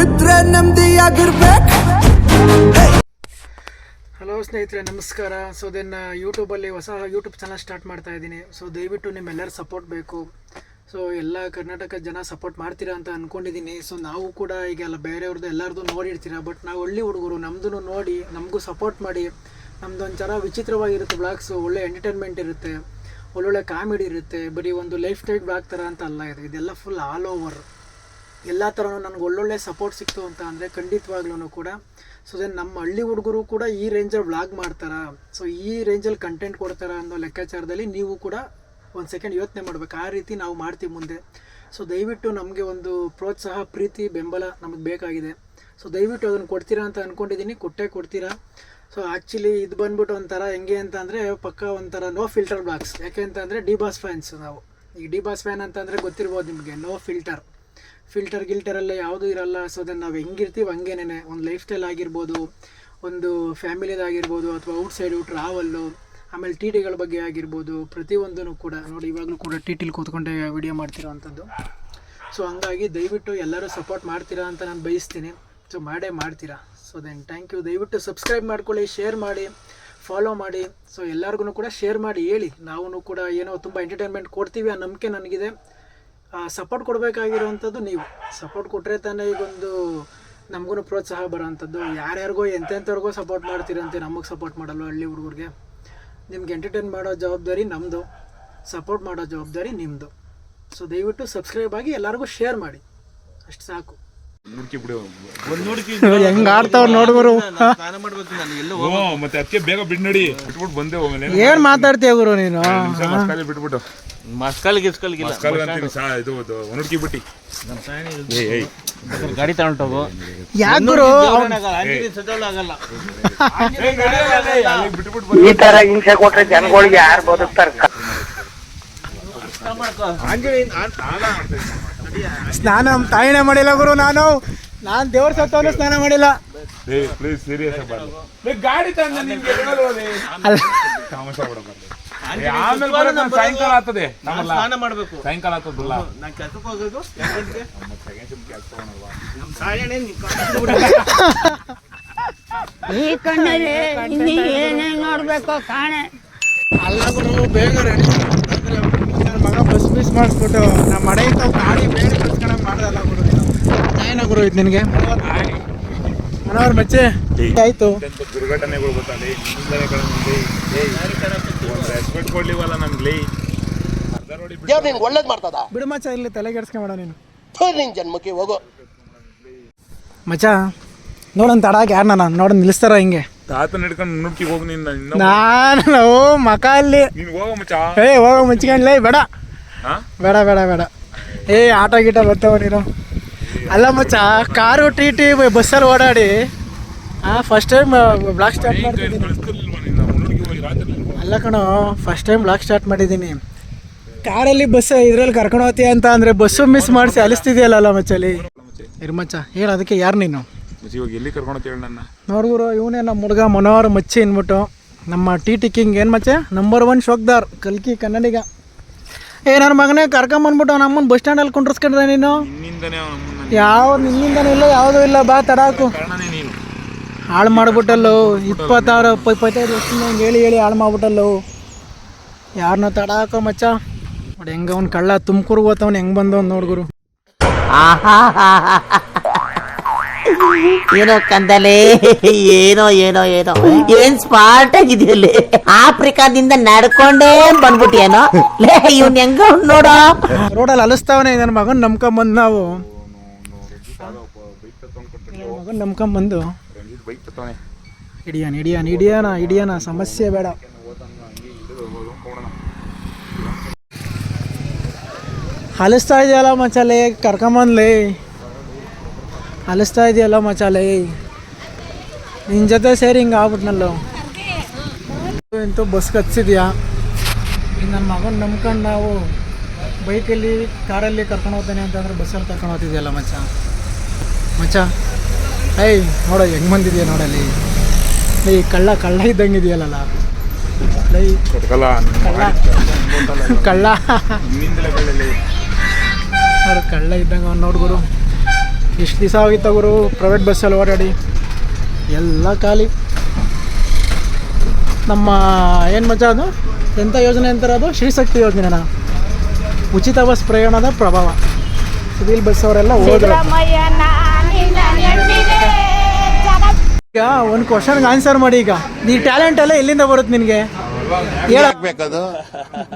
ಇದ್ರೆ ನೆಮ್ಮದಿಯಾಗಿರ್ಬೇಕು. ಹಲೋ ಸ್ನೇಹಿತರೆ, ನಮಸ್ಕಾರ. ಸೊ ದೆನ್ ಯೂಟ್ಯೂಬಲ್ಲಿ ಹೊಸ ಯೂಟ್ಯೂಬ್ ಚಾನಲ್ ಸ್ಟಾರ್ಟ್ ಮಾಡ್ತಾ ಇದ್ದೀನಿ. ಸೊ ದಯವಿಟ್ಟು ನಿಮ್ಮೆಲ್ಲರ ಸಪೋರ್ಟ್ ಬೇಕು. ಸೊ ಎಲ್ಲ ಕರ್ನಾಟಕ ಜನ ಸಪೋರ್ಟ್ ಮಾಡ್ತೀರಾ ಅಂತ ಅಂದ್ಕೊಂಡಿದ್ದೀನಿ ಸೊ ನಾವು ಕೂಡ ಈಗ ಎಲ್ಲ ಬೇರೆಯವ್ರದ್ದು ಎಲ್ಲರದ್ದು ನೋಡಿರ್ತೀರ ಬಟ್ ನಾವು ಒಳ್ಳೆ ಹುಡುಗರು ನಮ್ಮದೂ ನೋಡಿ, ನಮಗೂ ಸಪೋರ್ಟ್ ಮಾಡಿ. ನಮ್ದು ಒಂಥರ ವಿಚಿತ್ರವಾಗಿರುತ್ತೆ ಬ್ಲಾಗ್ಸು ಒಳ್ಳೆ ಎಂಟರ್ಟೈನ್ಮೆಂಟ್ ಇರುತ್ತೆ. ಒಳ್ಳೊಳ್ಳೆ ಕಾಮಿಡಿ ಇರುತ್ತೆ. ಬರೀ ಒಂದು ಲೈಫ್ ಸ್ಟೈಲ್ ಬ್ಲಾಗ್ ಥರ ಅಂತ ಅಲ್ಲ ಇದು. ಇದೆಲ್ಲ ಫುಲ್ ಆಲ್ ಓವರ್ ಎಲ್ಲ ಥರನೂ ನನಗೆ ಒಳ್ಳೊಳ್ಳೆ ಸಪೋರ್ಟ್ ಸಿಕ್ತು ಅಂತ ಅಂದರೆ ಖಂಡಿತವಾಗ್ಲೂ ಕೂಡ. ಸೊ ದೆನ್ ನಮ್ಮ ಹಳ್ಳಿ ಹುಡುಗರು ಕೂಡ ಈ ರೇಂಜಲ್ಲಿ ವ್ಲಾಗ್ ಮಾಡ್ತಾರಾ? ಸೊ ಈ ರೇಂಜಲ್ಲಿ ಕಂಟೆಂಟ್ ಕೊಡ್ತಾರೆ ಅನ್ನೋ ಲೆಕ್ಕಾಚಾರದಲ್ಲಿ ನೀವು ಕೂಡ ಒಂದು ಸೆಕೆಂಡ್ ಯೋಚನೆ ಮಾಡ್ಬೇಕು. ಆ ರೀತಿ ನಾವು ಮಾಡ್ತೀವಿ ಮುಂದೆ. ಸೊ ದಯವಿಟ್ಟು ನಮಗೆ ಒಂದು ಪ್ರೋತ್ಸಾಹ, ಪ್ರೀತಿ, ಬೆಂಬಲ ನಮಗೆ ಬೇಕಾಗಿದೆ. ಸೊ ದಯವಿಟ್ಟು ಅದನ್ನು ಕೊಡ್ತೀರಾ ಅಂತ ಅಂದ್ಕೊಂಡಿದ್ದೀನಿ ಕೊಟ್ಟೇ ಕೊಡ್ತೀರಾ? ಸೊ ಆ್ಯಕ್ಚುಲಿ ಇದು ಬಂದ್ಬಿಟ್ಟು ಒಂಥರ ಹೆಂಗೆ ಅಂತ ಅಂದರೆ ಪಕ್ಕ ಒಂಥರ ನೋ ಫಿಲ್ಟರ್ ಬ್ಲಾಕ್ಸ್ ಯಾಕೆ ಅಂತಂದರೆ ಡಿ ಬಾಸ್ ಫ್ಯಾನ್ಸ್ ನಾವು. ಈಗ ಡಿ ಬಾಸ್ ಫ್ಯಾನ್ ಅಂತಂದರೆ ಗೊತ್ತಿರ್ಬೋದು ನಿಮಗೆ ನೋ ಫಿಲ್ಟರ್ ಫಿಲ್ಟರ್ ಗಿಲ್ಟರ್ ಎಲ್ಲ ಯಾವುದೂ ಇರಲ್ಲ. ಸೊ ಅದನ್ನು ನಾವು ಹೆಂಗಿರ್ತೀವಿ ಹಂಗೇನೆ ಒಂದು ಲೈಫ್ ಸ್ಟೈಲ್ ಆಗಿರ್ಬೋದು, ಒಂದು ಫ್ಯಾಮಿಲಿದಾಗಿರ್ಬೋದು ಅಥವಾ ಔಟ್ಸೈಡು ಟ್ರಾವೆಲ್ಲು ಆಮೇಲೆ ಟಿ ಟಿಗಳ ಬಗ್ಗೆ ಆಗಿರ್ಬೋದು ಪ್ರತಿಯೊಂದೂ ಕೂಡ. ನೋಡಿ, ಇವಾಗಲೂ ಕೂಡ ಟಿ ಟಿಲಿ ಕೂತ್ಕೊಂಡೆ ವಿಡಿಯೋ ಮಾಡ್ತಿರೋ ಅಂಥದ್ದು ಸೊ ಹಂಗಾಗಿ ದಯವಿಟ್ಟು ಎಲ್ಲರೂ ಸಪೋರ್ಟ್ ಮಾಡ್ತೀರಾ ಅಂತ ನಾನು ಬಯಸ್ತೀನಿ. ಸೊ ಮಾಡೇ ಮಾಡ್ತೀರಾ. ಸೊ ದೆನ್ ಥ್ಯಾಂಕ್ ಯು ದಯವಿಟ್ಟು ಸಬ್ಸ್ಕ್ರೈಬ್ ಮಾಡ್ಕೊಳ್ಳಿ ಶೇರ್ ಮಾಡಿ ಫಾಲೋ ಮಾಡಿ. ಸೊ ಎಲ್ಲರಿಗೂ ಕೂಡ ಶೇರ್ ಮಾಡಿ, ಹೇಳಿ. ನಾವು ಕೂಡ ಏನೋ ತುಂಬ ಎಂಟರ್ಟೈನ್ಮೆಂಟ್ ಕೊಡ್ತೀವಿ ಆ ನಂಬಿಕೆ ನನಗಿದೆ. ಸಪೋರ್ಟ್ ಕೊಡಬೇಕಾಗಿರುವಂಥದ್ದು ನೀವು. ಸಪೋರ್ಟ್ ಕೊಟ್ಟರೆ ತಾನೇ ಈಗೊಂದು ನಮಗೂ ಪ್ರೋತ್ಸಾಹ ಬರೋವಂಥದ್ದು. ಯಾರ್ಯಾರಿಗೋ ಎಂತೆಂಥವ್ರಿಗೋ ಸಪೋರ್ಟ್ ಮಾಡ್ತೀರಂತೆ ನಮಗೆ ಸಪೋರ್ಟ್ ಮಾಡಲ್ಲ ಹಳ್ಳಿ ಹುಡುಗರಿಗೆ? ನಿಮ್ಗೆ ಎಂಟರ್ಟೈನ್ ಮಾಡೋ ಜವಾಬ್ದಾರಿ ನಮ್ಮದು ಸಪೋರ್ಟ್ ಮಾಡೋ ಜವಾಬ್ದಾರಿ ನಿಮ್ಮದು ಸೊ ದಯವಿಟ್ಟು ಸಬ್ಸ್ಕ್ರೈಬ್ ಆಗಿ ಎಲ್ಲರಿಗೂ ಶೇರ್ ಮಾಡಿ. ಅಷ್ಟು ಸಾಕು. ಹೆಂಗ್ ಆಡ್ತಾವ್ ನೋಡ್ಗುರು ಸ್ನಾನ ಮಾಡ್ಬೇಕು ನಾನು ಎಲ್ಲೋ ಓ ಮತ್ತೆ ಅದಕ್ಕೆ ಬೇಗ ಬಿಡ್ ನೋಡಿ. ಬಿಟ್ಬಿಟ್ಟು ಬಂದೆ ಹೋಮೇಲೆ ಏನ್ ಮಾತಾಡ್ತೀಯ ಗುರು ನೀನು? ಬಿಟ್ಬಿಟ್ಟು. ಮಸ್ಕಲ್ ಗಿಸ್ಕಲ್ಗಿಲ್ಲ ಮಸ್ಕಾಲ್ ಅಂತೀನಿ ಸಾ ಇದು ಒಣಡ್ಕಿ ಬಿಟ್ಟಿ. ಏಯ್ ಏಯ್ ಗಾಡಿ ತಗೊಂಡೋಗು. ಯಾಕೆ ಗುರು? ಸಜಾವಳ ಆಗಲ್ಲ. ಈ ತರ ಹಿಂಸೆ ಕೊಟ್ರೆ ಜನಗಳಿಗೆ ಯಾರು ಬದುಕ್ತಾರ? ಸ್ನಾನ ತಾಯಿನ ಮಾಡಿಲ್ಲ ಗುರು ನಾನು. ನಾನ್ ದೇವ್ರ ಸತ್ತವನು ಸ್ನಾನ ಮಾಡಿಲ್ಲ. ಗಾಡಿ ತಂದ ನಿಮ್ಗೆ ಅಲ್ಲ. ತಮಾಷೆ ಬಿಡ ಬರ್ಲಿ ಆಮೇಲೆ ಬರೋದು ನಾನು ಸಾಯಂಕಾಲ ಆಗ್ತದೆ ನಮ್ಮಲ್ಲ. ಸ್ನಾನ ಮಾಡ್ಬೇಕು. ಸಾಯಂಕಾಲ ಆಗ್ತದಲ್ಲ. ನಾನ್ ಕೆಲ್ಸಕ್ಕೆ ಹೋಗೋದು. ಎರಡ್ ಗಂಟೆಗೆ. ಈ ಕಣ್ಣಲ್ಲಿ ಇನ್ನು ಏನೇನ್ ನೋಡ್ಬೇಕೋ ಕಾಣೆ. ಅಲ್ಲ ಗುರು ಬೇಗ ರೆಡಿ ಮಗ ಬಸ್ ಮಿಸ್ ಮಾಡಿಸ್ಬಿಟ್ಟು ನಮ್ಮ ಮನೆ ಇತ್ತು ಗಾಡಿ ಬೇರೆ ಕಳ್ಸ್ಕೊಳಕ್ ಗುರು. ನೀನು ಏನ ಗುರು ಇದು ನಿನಗೆ. ಮನೋಹರ್ ಮಚ್ಚೆ. ಆಯ್ತು. ದುರ್ಘಟನೆಗಳು ಗೊತ್ತಲ್ಲ? ರೆಸ್ಪೆಕ್ಟ್ ಕೊಡ್ಲಿವಲ್ಲ ನಮ್ಗೆ ಅರ್ಧ ರೋಡಿ ಬಿಟ್ಟು ದೇವ್ರು ನಿನ್ಗೆ ಒಳ್ಳೇದ್ ಮಾಡ್ತದ? ಬಿಡು ಮಚ್ಚ ಇಲ್ಲಿ ತಲೆಗೆಡ್ಸ್ಕೊಂಬೇಡ ನೀನು. ಥು, ನಿನ್ ಜನ್ಮಕ್ಕೆ ಹೋಗು. ಮಚ್ಚ ನೋಡೋಣ ತಡಾಕ ಯಾರು ನಾನು ನೋಡೋಣ ನಿಲ್ಲಿಸ್ತಾರ ಹಿಂಗೆ. ತಾತ ನಡ್ಕೊಂಡು ನುಡ್ಕಿ ಹೋಗಿ ನಿನ್ನ ನಾನು ಓ ಮಕ ಅಲ್ಲಿ. ನೀನು ಹೋಗೋ ಮಚ್ಚ. ಏ ಹೋಗೋ ಮುಚ್ಕೊಂಡ್ಲೇ ಬೇಡ. ಹಾ? ಬೇಡ ಬೇಡ ಬೇಡ. ಏ ಆಟೋ ಗೀಟ ಬರ್ತಾವ ನೀನು. ಅಲ್ಲ ಮಚ್ಚ ಕಾರು ಟಿ ಟಿ ಬಸ್ಸಲ್ಲಿ ಓಡಾಡಿ ಹಾಂ ಫಸ್ಟ್ ಟೈಮ್ ಬ್ಲಾಕ್ ಸ್ಟಾರ್ಟ್ ಮಾಡ್ತಿದ್ದೀನಿ. ಅಲ್ಲ ಕಣೋ ಫಸ್ಟ್ ಟೈಮ್ ಬ್ಲಾಕ್ ಸ್ಟಾರ್ಟ್ ಮಾಡಿದ್ದೀನಿ. ಕಾರಲ್ಲಿ ಬಸ್ ಇದ್ರಲ್ಲಿ ಕರ್ಕೊಂಡು ಹೋಗ್ತೀಯ ಅಂತ ಅಂದರೆ ಬಸ್ಸು ಮಿಸ್ ಮಾಡಿಸಿ ಅಲಿಸ್ತಿದೆಯಲ್ಲ ಮಚ್ಚಲ್ಲಿ ಇರು ಮಚ್ಚ ಹೇಳು ಅದಕ್ಕೆ ಯಾರು ನೀನು? ಇವಾಗ ಎಲ್ಲಿ ಕರ್ಕೊಂಡು ಹೋಗ್ತೀವಿ ನನ್ನ? ನೋಡ್ಗುರು ಇವನೇ ನಮ್ಮ ಹುಡುಗ ಮನೋಹರ್ ಮಚ್ಚಿ ಅಂದ್ಬಿಟ್ಟು. ನಮ್ಮ ಟಿ ಟಿ ಕಿಂಗ್ ಏನು ಮಚ್ಚೆ? ನಂಬರ್ ಒನ್ ಶೋಕ್ದಾರ್ ಕಲ್ಕಿ ಕನ್ನಡಿಗ. ಏ ನನ್ನ ಮಗನೇ ಕರ್ಕೊಂಬಂದ್ಬಿಟ್ಟು ಅವ್ನ ಅಮ್ಮನ ಬಸ್ ಸ್ಟ್ಯಾಂಡಲ್ಲಿ ಕುಂಡ್ರಸ್ಕೊಂಡ್ರೆ ನೀನು? ಯಾವ ನಿನ್ನಿಂದನೂ ಇಲ್ಲ ಯಾವುದೂ ಇಲ್ಲ. ಬಾ ತಡಾಕು. ಕಾರಣನೇ ನೀನು. ಹಾಳು ಮಾಡ್ಬಿಟ್ಟಲ್ಲೋ. ಇಪ್ಪತ್ತಾರು ಇಪ್ಪ- ಇಪ್ಪತ್ತೈದು ವರ್ಷದಿಂದ ಹಂಗೆ ಹೇಳಿ ಹೇಳಿ ಹಾಳು ಮಾಡ್ಬಿಟ್ಟಲ್ಲೋ. ಯಾರನ್ನ ತಡಾಕೋ ಮಚ್ಚ. ನೋಡಿ ಹೆಂಗ ಅವ್ನು ಕಳ್ಳ ತುಮಕೂರು ಹೋತವ್ನು ಹೆಂಗೆ ಬಂದವ್ ನೋಡ್ಗುರು ಏನೋ ಕಂದಲೆ ಏನೋ ಏನೋ ಏನೋ. ಏನ್ ಸ್ಮಾರ್ಟ್ ಆಗಿದೆಯಲ್ಲಿ ಆಫ್ರಿಕಾದಿಂದ ನಡ್ಕೊಂಡೇ ಬಂದ್ಬಿಟ್ಟಿಯೇನೋ ಲೇ ಇವ್ನ್ ಹೆಂಗ ನೋಡ ನೋಡೋ? ರೋಡಲ್ಲಿ ಅಲಿಸ್ತಾವನೆ ನನ್ನ ಮಗನ ನಂಬ್ಕೊಂಬಂದು ನಾವು. ಮಗನ ನಂಬ್ಕೊಂಬಂದು ಬೈಕ್ ತತ್ತಾನೆ ಹಿಡಿಯಾನ ಹಿಡಿಯಾನ ಹಿಡಿಯಾನ ಹಿಡಿಯಾನ ಸಮಸ್ಯೆ ಬೇಡ. ಅಲಿಸ್ತಾ ಇದೆಯಲ್ಲ ಮಚಾಲೆ ಕರ್ಕೊಂಬಂದ್ಲಿ. ಅಲಿಸ್ತಾ ಇದೆಯಲ್ಲ ಮಚಾಲೆ. ನಿನ್ನ ಜೊತೆ ಸೇರಿ ಹಿಂಗೆ ಆಗ್ಬಿಟ್ನಲ್ಲ. ಎಂತೂ ಬಸ್ ಕತ್ಸಿದ್ಯಾ ನನ್ನ ಮಗನ ನಂಬ್ಕೊಂಡು ನಾವು ಬೈಕಲ್ಲಿ ಕಾರಲ್ಲಿ ಕರ್ಕೊಂಡು ಹೋಗ್ತಾನೆ ಅಂತಂದ್ರೆ ಬಸ್ಸಲ್ಲಿ ಕರ್ಕೊಂಡು ಹೋಗ್ತಿದ್ಯಲ್ಲ ಮಚ್ಚ? ಮಚ್ಚ. ಏಯ್ ನೋಡೋ ಹೆಂಗೆ ಬಂದಿದೆಯಾ ನೋಡಲ್ಲಿ. ಲೈ ಕಳ್ಳ ಕಳ್ಳ ಇದ್ದಂಗೆ ಇದೆಯಲ್ಲ ಕಳ್ಳ. ಬೆಳೆಲಿ ಅವ್ರು ಕಳ್ಳ. ಇದ್ದಂಗೆ ಅವ್ನು ನೋಡ್ಗುರು ಎಷ್ಟು ದಿವಸ ಆಗಿತ್ತು ಗುರು ಪ್ರೈವೇಟ್ ಬಸ್ಸಲ್ಲಿ ಓಡಾಡಿ. ಎಲ್ಲ ಖಾಲಿ. ನಮ್ಮ ಏನು ಮಜಾ ಅದು? ಎಂಥ ಯೋಜನೆ ಅಂತಾರೆ ಅದು? ಶ್ರೀಶಕ್ತಿ ಯೋಜನೆನಾ? ಉಚಿತ ಬಸ್ ಪ್ರಯಾಣದ ಪ್ರಭಾವ. ಸಿವಿಲ್ ಬಸ್ ಅವರೆಲ್ಲ ಹೋದ್ರು ಈಗ ಒಂದು ಕ್ವಶನ್ಗೆ ಆನ್ಸರ್ ಮಾಡಿ ಈಗ. ನೀ ಟ್ಯಾಲೆಂಟ್ ಎಲ್ಲ ಎಲ್ಲಿಂದ ಬರುತ್ತೆ ನಿನಗೆ? ಹೇಳಬೇಕು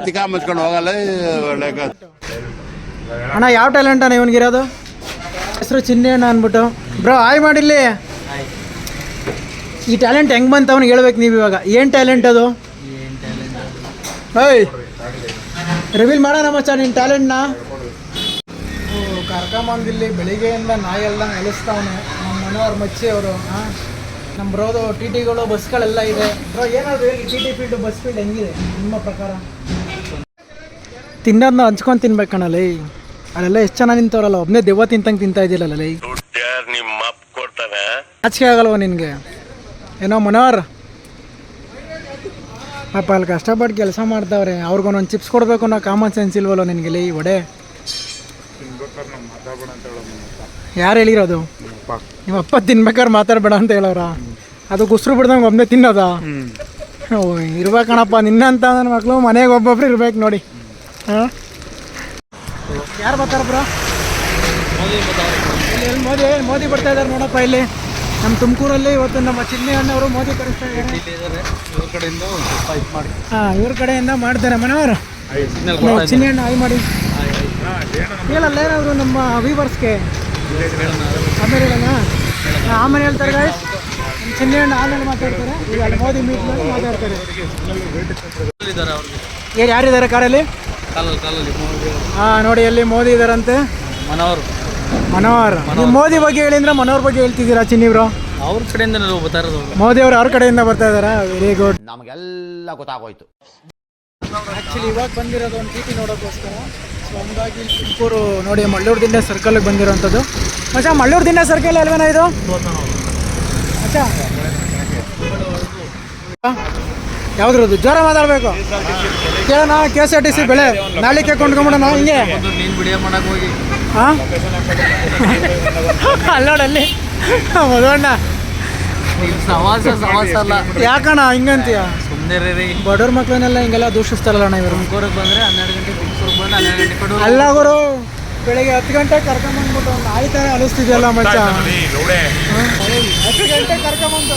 ತಿಕಾ ಮುಚ್ಕೊಂಡು ಹೋಗಲ್ಲ ಒಳ್ಳೆ ಅಣ್ಣ ಯಾವ ಟ್ಯಾಲೆಂಟ್ ಅಣ್ಣ ಇವನಿಗಿರೋದು ಹೆಸರು ಚಿನ್ನೇಣ್ಣ ಅಂದ್ಬಿಟ್ಟು. ಬ್ರೋ ಆಯ್ ಮಾಡಿಲ್ಲಿ. ಈ ಟ್ಯಾಲೆಂಟ್ ಹೆಂಗ್ ಬಂತ ಅವ್ನಿಗೆ ಹೇಳ್ಬೇಕು ನೀವು ಇವಾಗ. ಏನು ಟ್ಯಾಲೆಂಟ್ ಅದು? ಏಯ್. ರಿವೀಲ್ ಮಾಡೋಣ ಮಚ್ಚ ನಿನ್ನ ಟ್ಯಾಲೆಂಟ್ನ ಕರ್ಕೊಂಬಂದಿಲ್ಲಿ ಬೆಳಿಗ್ಗೆಯಿಂದ ನಾಯೆಲ್ಲ ನೆಲೆಸ್ತಾವನೆ ನಮ್ಮ ಮನೋಹರ್ ಮಚ್ಚಿ ಅವರು ಹಾಂ. ನಮ್ಮ ಬರೋದು ಟಿ ಟಿಗಳು ಬಸ್ಗಳೆಲ್ಲ ಇದೆ. ಬ್ರೋ ಏನಾದ್ರು ಹೇಳಿ T T field bus field ಹೆಂಗಿದೆ ನಿಮ್ಮ ಪ್ರಕಾರ? ತಿನ್ನೋದನ್ನ ಹಂಚ್ಕೊಂಡು ತಿನ್ಬೇಕು ಈ ಅಲ್ಲೆಲ್ಲ ಎಷ್ಟು ಚೆನ್ನಾಗಿ ನಿಂತವ್ರಲ್ಲ ಒಬ್ಬನೇ ದೆವ್ವ ತಿಂತಂಗೆ ತಿಂತಾ ಇದ್ದಿಲ್ಲಲ್ಲ ಲೈ. ನಿಮ್ಮ ಅಪ್ಪ ಕೊಡ್ತಾನೆ. ನಾಚಿಕೆ ಆಗಲ್ವ ನಿನಗೆ? ಏನೋ ಮನೋಹರ್? ಪಾಪ ಅಲ್ಲಿ ಕಷ್ಟಪಟ್ಟು ಕೆಲಸ ಮಾಡ್ತಾವ್ರೆ ಅವ್ರಿಗೊಂದೊಂದು ಚಿಪ್ಸ್ ಕೊಡಬೇಕು ಅನ್ನೋ ಕಾಮನ್ ಸೆನ್ಸ್ ಇಲ್ವಲ್ಲ ನಿನಗೆ ಲೈ ಒಡೆ? ಯಾರು ಹೇಳಿರೋದು? ನಿಮ್ಮ ಅಪ್ಪ ತಿನ್ಬೇಕಾದ್ರೆ ಮಾತಾಡಬೇಡ ಅಂತ ಹೇಳೋರ ಅದು ಗುಸ್ರು ಬಿಡ್ದಂಗೆ ಒಬ್ಬನೇ ತಿನ್ನೋದ. ಇರ್ಬೇಕಣಪ್ಪ ನಿನ್ನಂತ ನನ್ನ ಮಕ್ಕಳು ಮನೆಗೆ ಒಬ್ಬೊಬ್ರು ಇರ್ಬೇಕು ನೋಡಿ. ಹಾಂ? ಯಾರು ಬರ್ತಾರ ಬ್ರೋ? ಇಲ್ಲಿ ಮೋದಿ ಮೋದಿ ಬರ್ತಾ ಇದ್ದಾರೆ ನೋಡಪ್ಪ ಇಲ್ಲಿ. ನಮ್ಮ ತುಮಕೂರಲ್ಲಿ ಇವತ್ತು ನಮ್ಮ ಚಿನ್ನಿ ಅಣ್ಣವರು ಮೋದಿ ಕರೆಸ್ತಾ ಇದ್ದಾರೆ ಹಾಂ ಇವ್ರ ಕಡೆಯಿಂದ ಮಾಡ್ತಾರೆ ಮನೆಯವರು ಚಿನ್ನೆ ಚಿನ್ನಿ ಅಣ್ಣ ಆಯ್ ಮಾಡಿ. ಹೇಳಲ್ಲ ಏನಾದ್ರು ನಮ್ಮ ವೀವರ್ಸ್ಗೆ ಆಮೇಲೆ ಆಮೇಲೆ ಹೇಳ್ತಾರೆ ಗಾಯ್ಸ್ ನಮ್ಮ ಚಿನ್ನಿ ಅಣ್ಣ ಆಮೇಲೆ ಮಾತಾಡ್ತಾರೆ. ಈಗ ಅಲ್ಲಿ ಮೋದಿ ಮೀಟ್ ಮಾಡಿ ಮಾತಾಡ್ತಾರೆ. ಏನು ಯಾರಿದ್ದಾರೆ ಕಾರಲ್ಲಿ? ಹಾಂ ನೋಡಿ ಅಲ್ಲಿ ಮೋದಿ ಇದಾರಂತೆ ಮನೋಹರ್. ಮನೋಹರ್. ನೀವು ಮೋದಿ ಬಗ್ಗೆ ಹೇಳಿದ್ರೆ ಮನೋಹರ್ ಬಗ್ಗೆ ಹೇಳ್ತಿದ್ದೀರಾ ಚಿನ್ನಿ ಬ್ರೋ? ಅವ್ರ ಕಡೆಯಿಂದ ಬರ್ತಾ ಇರೋದು ಮೋದಿ ಅವರು ಅವ್ರ ಕಡೆಯಿಂದ ಬರ್ತಾ ಇದಾರಾ ವೆರಿ ಗುಡ್ ನಮಗೆಲ್ಲ ಗೊತ್ತಾಗೋಯ್ತು. ಆ್ಯಕ್ಚುಲಿ ಇವಾಗ ಬಂದಿರೋದು ಒಂದು ಟಿ ಟಿ ನೋಡೋಕ್ಕೋಸ್ಕರ. ಸೊ ಹಂಗಾಗಿ ತುಮಕೂರು ನೋಡಿ ಮಳ್ಳೂರು ದಿಂಡೆ ಸರ್ಕಲ್ಗೆ ಬಂದಿರೋಂಥದ್ದು ಮಚ್ಚ ಮಳ್ಳೂರು ದಿಂಡೆ ಸರ್ಕಲ್ ಅಲ್ವೇನಾ ಇದು? ಅಚ್ಚಾ ಯಾವ್ದ್ರದ್ದು? ಜ್ವರ ಮಾತಾಡಬೇಕು. ಕೇಳೋಣ K S R T C ಬೆಳೆ. ನಾಳಿಕೆ ಕೊಂಡ್ಕೊಂಬಿಡೋಣ ಹಿಂಗೆ. ಹಾಂ? ಅಲ್ಲೋಡಲ್ಲಿ. ಮದುವಣ್ಣ ನೀವು ಸವಾಸ ಸವಾಸ ಅಲ್ಲ. ಯಾಕಣ್ಣ ಹಿಂಗಂತೀಯ? ಸುಮ್ಮನೆ ರೀ ಬಡವ್ರ ಮಕ್ಳನ್ನೆಲ್ಲ ಹಿಂಗೆಲ್ಲ ದೂಷಿಸ್ತಾರಲ್ಲ ಅಣ್ಣ ಇವರು. ತುಮಕೂರಿಗೆ ಬಂದರೆ ಹನ್ನೆರಡು ಗಂಟೆ ತುಮಕೂರಿಗೆ ಬಂದು ಹನ್ನೆರಡು ಗಂಟೆ ಕೊಡು ಅಲ್ಲ ಅವರು ಬೆಳಿಗ್ಗೆ ಹತ್ತು ಗಂಟೆ ಕರ್ಕೊಂಬಂದ್ಬಿಟ್ಟು ಒಂದು ನಾಯಿ ಥರ ಅನಿಸ್ತಿದೆಯಲ್ಲ ಮಚ್ಚ? ಲೌಡೆ ಹತ್ತು ಗಂಟೆ ಕರ್ಕೊಂಬಂದು.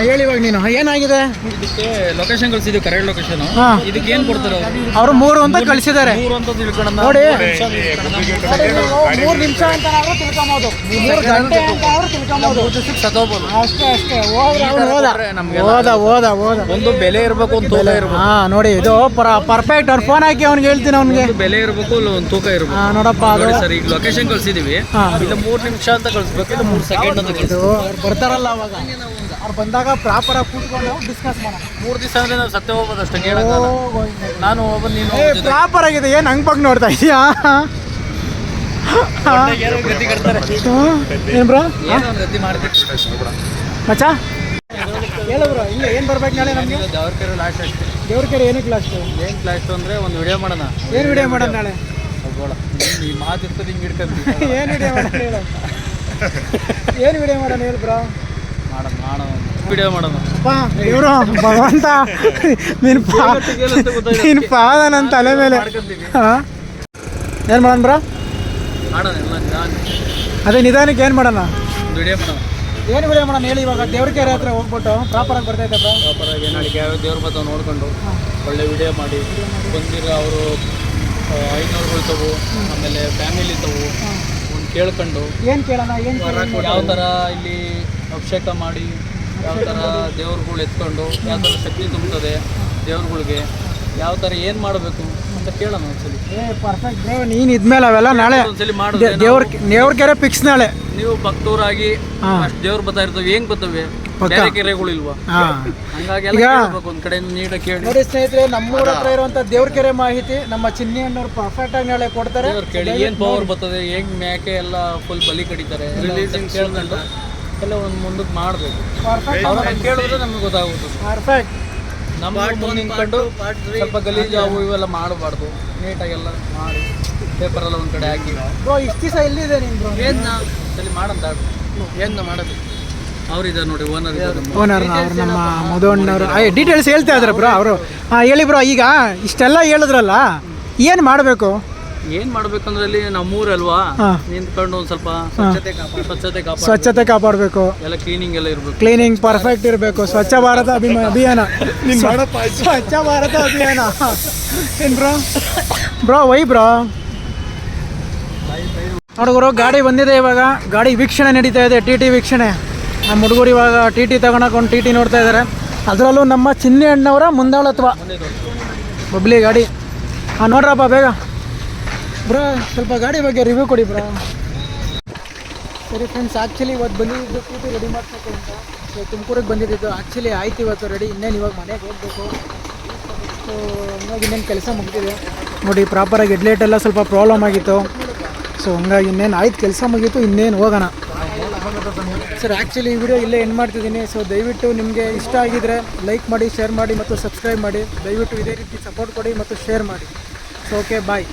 ಹೇಳಿ ಇವಾಗ ನೀನು. ಏನಾಗಿದೆ? ಇದಕ್ಕೆ ಲೊಕೇಶನ್ ಕಳಿಸಿದ್ವಿ ಕರೆಕ್ಟ್ ಲೊಕೇಶನ್ ಹಾಂ. ಇದಕ್ಕೆ ಏನು ಕೊಡ್ತಾರೆ ಅವರು? ಅವರು ಮೂರು ಅಂತ ಕಳಿಸಿದ್ದಾರೆ. ಮೂರು ಅಂತ ತಿಳ್ಕೊಳ್ಳೋಣ. ನೋಡಿ. ಮೂರು ನಿಮಿಷ ಅಂತ ತಿಳ್ಕೊಬೋದು. ಮೂರು ಗಂಟೆ ಅಂತ ಅವ್ರು ತಿಳ್ಕೊಬೋದು. ಸತ್ತೋಗ್ಬೋದು ಅಷ್ಟೇ ಅಷ್ಟೇ. ಹೋದ್ರೆ ಅವ್ನು ಹೋದ. ನಮ್ಗೆಲ್ಲ ಹೋದ ಹೋದ ಹೋದ. ಒಂದು ಬೆಲೆ ಇರಬೇಕು ಒಂದು ತೂಕ ಇರಬೇಕು. ಹಾ ನೋಡಿ ಇದು ಪರ್ಫೆಕ್ಟ್ ಅವ್ನು ಫೋನ್ ಹಾಕಿ ಅವ್ನಿಗೆ ಹೇಳ್ತೀನಿ ಅವ್ನಿಗೆ. ಒಂದು ಬೆಲೆ ಇರಬೇಕು ಇಲ್ಲ ಒಂದು ತೂಕ ಇರಬೇಕು. ಹಾ ನೋಡಪ್ಪ ಅದು ನೋಡಿ ಸರ್ ಈಗ ಲೊಕೇಶನ್ ಕಳ್ಸಿದೀವಿ. ಹಾ. ಇಲ್ಲ ಮೂರು ನಿಮಿಷ ಅಂತ ಕಳಿಸ್ಬೇಕು ಇಲ್ಲ ಮೂರು ಸೆಕೆಂಡ್ ಅಂತ ಕಳಿಸ್ಬೇಕು ಇದು ಅವ್ರು ಬರ್ತಾರಲ್ಲ ಅವಾಗ. ಅವ್ರು ಬಂದಾಗ ಪ್ರಾಪರ್ ಆಗಿ ಕೂತ್ಕೊಂಡು ಡಿಸ್ಕಸ್ ಮಾಡೋಣ. ಮೂರು ದಿವಸ ಅಂದ್ರೆ ನಾವು ಸತ್ಯ ಹೋಗ್ಬೋದು ಅಷ್ಟೇ ನಾನು. ಹೋಗ್ಬೋದು ನೀನು ಏ ಪ್ರಾಪರ್ ಆಗಿದೆ ಏನು ಹಂಗೆ ಬಗ್ಗೆ ನೋಡ್ತಾ ಇದೀಯಾ? ಏನೋ ಗತಿ ಕಟ್ತಾರೆ. ಏನು ಬ್ರೋ? ಏನೋ ಒಂದು ಗತಿ ಮಾಡ್ತೀವಿ ಮಚ್ಚ? ಹೇಳು ಬ್ರೋ ಇಲ್ಲ ಏನು ಬರ್ಬೇಕು ನಾಳೆ ನಮಗೆ? ದೇವ್ರ ಲಾಸ್ಟ್ ಅಷ್ಟೇ. ದೇವ್ರ ಕೆರೆ ಏನಕ್ಕೆ ಲಾಸ್ಟ್ ಏನು ಲಾಸ್ಟ್ ಅಂದ್ರೆ ಒಂದು ವಿಡಿಯೋ ಮಾಡೋಣ. ಏನು ವಿಡಿಯೋ ಮಾಡೋಣ ನಾಳೆ? ಹೋಗೋಣ. ಈ ಮಾತು ಇರ್ತದೆ ಹಿಂಗೆ ಹಿಡ್ಕೊಂತೀವಿ ಏನು ವಿಡಿಯೋ ಮಾಡೋಣ ಹೇಳು. ಏನು ವಿಡಿಯೋ ಮಾಡೋಣ ಹೇಳು ಬ್ರೋ? ವಿಡಿಯೋ ಮಾಡೋಣ ಅಪ್ಪ ಇವರು ಭಗವಂತ. ನಿನ್ನ ಪಾ ನೀನು ಪಾದ ನನ್ನ ತಲೆ ಮೇಲೆ. ಹಾಂ? ಏನು ಮಾಡೋಣ ಬ್ರ? ನಾನು ಅದೇ ನಿಧಾನಕ್ಕೆ ಏನು ಮಾಡೋಣ? ವಿಡಿಯೋ ಮಾಡೋಣ. ಏನು ವಿಡಿಯೋ ಮಾಡೋಣ ಹೇಳಿ ಇವಾಗ? ದೇವ್ರ ಕೆರೆ ಹತ್ರ ಹೋಗ್ಬಿಟ್ಟು ಪ್ರಾಪರಾಗಿ ಬರ್ತೈತೆ ಬ್ರೋ. ಪ್ರಾಪರಾಗಿ ನಾಳೆಗೆ ಯಾವ ದೇವ್ರ ಬರ್ತಾವೆ ನೋಡ್ಕೊಂಡು ಒಳ್ಳೆ ವಿಡಿಯೋ ಮಾಡಿ. ಬಂದಿರೋ ಅವರು ಐನೂರುಗಳು ತಗೋ ಆಮೇಲೆ ಫ್ಯಾಮಿಲಿ ತಗೋ ಒಂದು ಕೇಳ್ಕೊಂಡು ಏನು ಕೇಳೋಣ? ಏನು ಯಾವ ಥರ ಇಲ್ಲಿ ಅಭಿಷೇಕ ಮಾಡಿ ಯಾವ ಥರ ದೇವ್ರುಗಳು ಎತ್ಕೊಂಡು ಯಾವ ಥರ ಶಕ್ತಿ ತುಂಬುತ್ತದೆ ದೇವ್ರುಗಳಿಗೆ ಯಾವ ಥರ ಏನು ಮಾಡಬೇಕು ಅಂತ ಕೇಳೋಣ ಒಂದ್ಸಲಿ. ಪರ್ಫೆಕ್ಟ್ ನೀನು ಇದ್ಮೇಲೆ ಅವೆಲ್ಲ ನಾಳೆ ಒಂದ್ಸಲಿ ಮಾಡೋದು ದೇವ್ರ ದೇವ್ರ ಕೆರೆ ಫಿಕ್ಸ್ ನಾಳೆ. ನೀವು ಭಕ್ತವರಾಗಿ. ಅಷ್ಟು ದೇವ್ರು ಬರ್ತಾ ಇರ್ತವೆ ಹೆಂಗ್ ಬರ್ತವೆ. ಬೇರೆ ಕೆರೆಗಳು ಇಲ್ವಾ? ಹಂಗಾಗಿ ಎಲ್ಲ ಈಗ- ಕೇಳ್ಬೇಕು ಒಂದ್ ಕಡೆ ನೀಡ ಕೇಳಿ. ನೋಡಿ ಸ್ನೇಹಿತರೆ ನಮ್ಮೂರ ಹತ್ರ ಇರುವಂಥ ದೇವ್ರ ಕೆರೆ ಮಾಹಿತಿ ನಮ್ಮ ಚಿನ್ನಿ ಅಣ್ಣವ್ರು ಪರ್ಫೆಕ್ಟ್ ಆಗಿ ನಾಳೆ ಕೊಡ್ತಾರೆ. ದೇವ್ರು ಕೇಳಿ ಏನ್ ಪವರ್ ಬರ್ತದೆ ಹೆಂಗ್ ಮೇಕೆ ಎಲ್ಲ ಫುಲ್ ಬಲಿ ಕಡಿತಾರೆ ಎಲ್ಲ ಒಂದು ಮುಂದಕ್ಕೆ ಮಾಡಬೇಕು. ಪರ್ಫೆಕ್ಟ್ ಅವ್ರನ್ನ ಕೇಳಿದ್ರೆ ನಮ್ಗೆ ಗೊತ್ತಾಗುತ್ತೆ ಪರ್ಫೆಕ್ಟ್ ನಮ್ಮ ಮುಂದೆ ನಿಂತ್ಕೊಂಡು ಸ್ವಲ್ಪ ಗಲೀಜು ಅವು ಇವೆಲ್ಲ ಮಾಡಬಾರ್ದು. ನೀಟಾಗೆಲ್ಲ ಮಾಡಿ ಪೇಪರೆಲ್ಲ ಒಂದು ಕಡೆ ಹಾಕಿ. ಬ್ರೋ ಇಷ್ಟು ದಿವಸ ಎಲ್ಲಿದೆ ನೀನು ಬ್ರೋ ಏನು ಸರಿ ಮಾಡಂತ ಏನು ಮಾಡೋದು? ಅವ್ರಿದ್ದಾರೆ ನೋಡಿ ಓನರ್ ಓನರ್ ಅವ್ರು ನಮ್ಮ ಮಧುವಣ್ಣವರು ಡೀಟೇಲ್ಸ್ ಹೇಳ್ತಾ ಇದ್ದಾರೆ ಬ್ರೋ ಅವರು. ಹಾಂ ಹೇಳಿ ಬ್ರೋ ಈಗ ಇಷ್ಟೆಲ್ಲ ಹೇಳಿದ್ರಲ್ಲ ಏನು ಮಾಡಬೇಕು? ಏನ್ ಮಾಡ್ಬೇಕಂದ್ರೆ ಅಲ್ಲಿ ನಮ್ಮೂರಲ್ವಾ. ನಿಂತ್ಕೊಂಡು ಒಂದ್ ಸ್ವಲ್ಪ ಸ್ವಚ್ಛತೆ ಕಾಪಾಡ ಸ್ವಚ್ಛತೆ ಕಾಪಾಡ್ಬೇಕು. ಸ್ವಚ್ಛತೆ ಕಾಪಾಡಬೇಕು. ಎಲ್ಲ ಕ್ಲೀನಿಂಗ್ ಎಲ್ಲ ಇರ್ಬೇಕು. ಕ್ಲೀನಿಂಗ್ ಪರ್ಫೆಕ್ಟ್ ಇರಬೇಕು. ಸ್ವಚ್ಛ ಭಾರತ ಅಭಿಮಾನ ಅಭಿಯಾನ. ಸ್ವಚ್ಛ ಭಾರತ ಅಭಿಯಾನ. ಏನ್ ಬ್ರೋ ಬ್ರೋ ವೈ ಬ್ರೋ ಹುಡುಗರು ಗಾಡಿ ಬಂದಿದೆ ಇವಾಗ. ಗಾಡಿ ವೀಕ್ಷಣೆ ನಡೀತಾ ಇದೆ. ಟಿ ಟಿ ವೀಕ್ಷಣೆ. ನಮ್ಮ ಹುಡುಗರು ಇವಾಗ ಟಿ ಟಿ ಒಂದು ಟಿ ಟಿ ನೋಡ್ತಾ ಇದ್ದಾರೆ. ಅದರಲ್ಲೂ ನಮ್ಮ ಚಿನ್ನಿ ಅಣ್ಣವರ ಮುಂದಾಳತ್ವ. ಬಬ್ಲಿ ಗಾಡಿ. ಹಾಂ ನೋಡ್ರಪ್ಪ ಬೇಗ. ಬ್ರೋ, ಸ್ವಲ್ಪ ಗಾಡಿ ಬಗ್ಗೆ ರಿವ್ಯೂ ಕೊಡಿ ಬ್ರೋ. ಸರಿ ಫ್ರೆಂಡ್ಸ್ ಆ್ಯಕ್ಚುಲಿ ಇವತ್ತು ಬಂದಿದ್ದು ಟಿ ರೆಡಿ ಮಾಡ್ಬೇಕು ಅಂತ. ಸೊ ತುಮಕೂರಿಗೆ ಬಂದಿದ್ದು ಆ್ಯಕ್ಚುಲಿ ಆಯ್ತು ಇವತ್ತು ರೆಡಿ ಇನ್ನೇನು ಇವಾಗ ಮನೆಗೆ ಹೋಗಬೇಕು. ಸೊ ಹಂಗಾಗಿ ಇನ್ನೇನು ಕೆಲಸ ಮುಗಿದಿದೆ. ನೋಡಿ ಪ್ರಾಪರಾಗಿ ಹೆಡ್ಲೈಟ್ ಎಲ್ಲ ಸ್ವಲ್ಪ ಪ್ರಾಬ್ಲಮ್ ಆಗಿತ್ತು. ಸೊ ಹಂಗಾಗಿ ಇನ್ನೇನು ಆಯ್ತು, ಕೆಲಸ ಮುಗೀತು, ಇನ್ನೇನು ಹೋಗೋಣ. ಸರ್ ಆ್ಯಕ್ಚುಲಿ ಈ ವಿಡಿಯೋ ಇಲ್ಲೇ ಎಂಡ್ ಮಾಡ್ತಿದ್ದೀನಿ. ಸೊ ದಯವಿಟ್ಟು ನಿಮಗೆ ಇಷ್ಟ ಆಗಿದರೆ ಲೈಕ್ ಮಾಡಿ ಶೇರ್ ಮಾಡಿ ಮತ್ತು ಸಬ್ಸ್ಕ್ರೈಬ್ ಮಾಡಿ. ದಯವಿಟ್ಟು ಇದೇ ರೀತಿ ಸಪೋರ್ಟ್ ಕೊಡಿ ಮತ್ತು ಶೇರ್ ಮಾಡಿ. So okay bye